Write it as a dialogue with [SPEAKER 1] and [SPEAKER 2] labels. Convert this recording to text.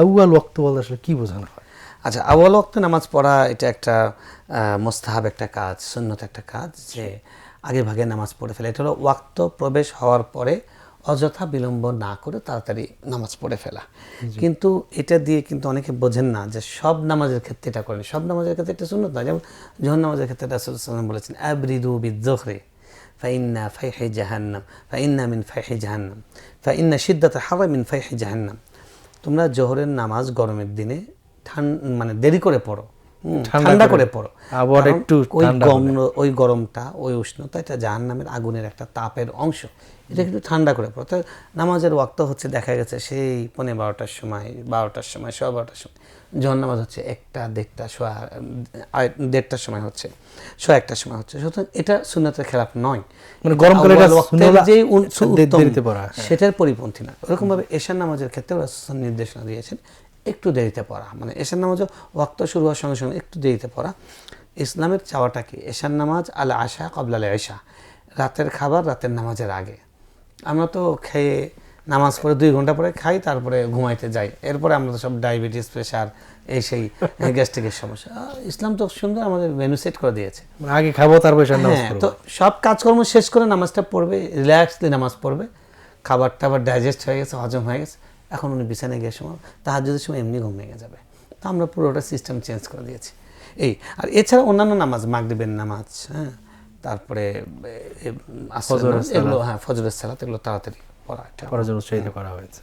[SPEAKER 1] আউয়াল ওয়াক্ত বলতে আসলে কি বোঝানো হয়?
[SPEAKER 2] আচ্ছা আউয়াল ওয়াক্ত নামাজ পড়া এটা একটা মোস্তাহাব একটা কাজ সুন্নত একটা কাজ যে আগে ভাগে নামাজ পড়ে ফেলে। এটা হলো ওয়াক্ত প্রবেশ হওয়ার পরে অযথা বিলম্ব না করে তাড়াতাড়ি নামাজ পড়ে ফেলা। কিন্তু এটা দিয়ে কিন্তু অনেকে বোঝেন না যে সব নামাজের ক্ষেত্রে এটা করেন। সব নামাজের ক্ষেত্রে এটা সুন্নত না যেমন জোহর নামাজের ক্ষেত্রে রাসুলাম বলেছেন আবরিদু বিদ্জোহরে ফাইন্না ফাইহে জাহান্নাম ফাইন্না মিন ফাইহে জাহান্নাম ফাইন্না সিদ্দাত হাওয়া মিন ফাইহে জাহান্নাম। তোমরা জোহরের নামাজ গরমের দিনে ঠান- মানে দেরি করে পড়ো।
[SPEAKER 1] ঠান্ডা করে।
[SPEAKER 2] করে পড়ো। কারণ
[SPEAKER 1] একটু
[SPEAKER 2] ওই গরম ওই গরমটা ওই উষ্ণতা এটা জাহান নামের আগুনের একটা তাপের অংশ এটা কিন্তু ঠান্ডা করে পড়ো। তো নামাজের ওয়াক্ত হচ্ছে দেখা গেছে সেই পনেরো বারোটার সময় বারোটার সময় সোয়া বারোটার সময় জহর নামাজ হচ্ছে একটা দেড়টা সোয়া দেড়টার সময় হচ্ছে সোয়া একটার সময় হচ্ছে। সুতরাং এটা সুন্নতের খেলাফ নয়।
[SPEAKER 1] মানে
[SPEAKER 2] উত্তম,
[SPEAKER 1] দেরিতে পড়া, হ্যাঁ।
[SPEAKER 2] সেটার পরিপন্থী না। ওরকমভাবে এশার নামাজের ক্ষেত্রে রাসূল নির্দেশনা দিয়েছেন। একটু দেরিতে পড়া। মানে এশার নামাজও ওয়াক্ত শুরু হওয়ার সঙ্গে সঙ্গে একটু দেরিতে পড়া। ইসলামের চাওয়াটা কি? এশার নামাজ আল আশা কবলাল এশা রাতের খাবার রাতের নামাজের আগে। আমরা তো খেয়ে নামাজ পড়ে দুই ঘণ্টা পরে খাই তারপরে ঘুমাইতে যাই। এরপরে আমরা তো সব ডায়াবেটিস প্রেশার এই সেই গ্যাস্ট্রিকের সমস্যা। ইসলাম তো সুন্দর আমাদের মেনু সেট করে দিয়েছে।
[SPEAKER 1] আগে খাব তারপর নামাজ
[SPEAKER 2] হ্যাঁ তো সব কাজকর্ম শেষ করে নামাজটা পড়বে রিল্যাক্সলি নামাজ পড়বে। খাবার টাবার ডাইজেস্ট হয়ে গেছে হজম হয়ে গেছে এখন উনি বিছানায় গিয়ে সময় তাহার যদি সময় এমনি ঘুম ভেঙে যাবে। তো আমরা পুরোটা সিস্টেম চেঞ্জ করে দিয়েছি। এই আর এছাড়া অন্যান্য নামাজ মাগরিবের নামাজ হ্যাঁ? তারপরে এগুলো হ্যাঁ ফজরের সালাত এগুলো তাড়াতাড়ি পড়া একটা
[SPEAKER 1] জন্য উৎসাহিত করা হয়েছে।